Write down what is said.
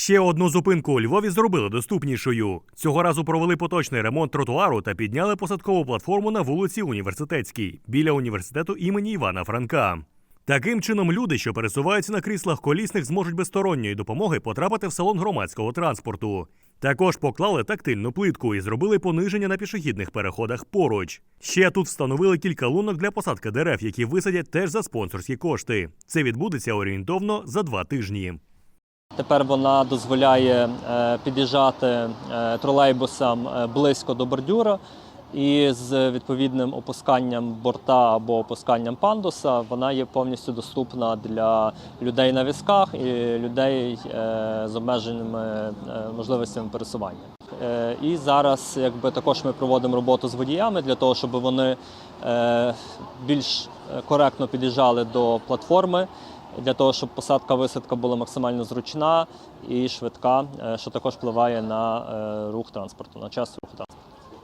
Ще одну зупинку у Львові зробили доступнішою. Цього разу провели поточний ремонт тротуару та підняли посадкову платформу на вулиці Університетській біля університету імені Івана Франка. Таким чином, люди, що пересуваються на кріслах колісних, зможуть без сторонньої допомоги потрапити в салон громадського транспорту. Також поклали тактильну плитку і зробили пониження на пішохідних переходах поруч. Ще тут встановили кілька лунок для посадки дерев, які висадять теж за спонсорські кошти. Це відбудеться орієнтовно за два тижні. Тепер вона дозволяє е, під'їжджати е, тролейбусам е, близько до бордюра. І з відповідним опусканням борта або опусканням пандуса вона є повністю доступна для людей на візках і людей з обмеженими можливостями пересування. І зараз якби також ми проводимо роботу з водіями для того, щоб вони більш коректно під'їжджали до платформи для того, щоб посадка висадка була максимально зручна і швидка, е, що також впливає на е, рух транспорту, на час руху транспорту.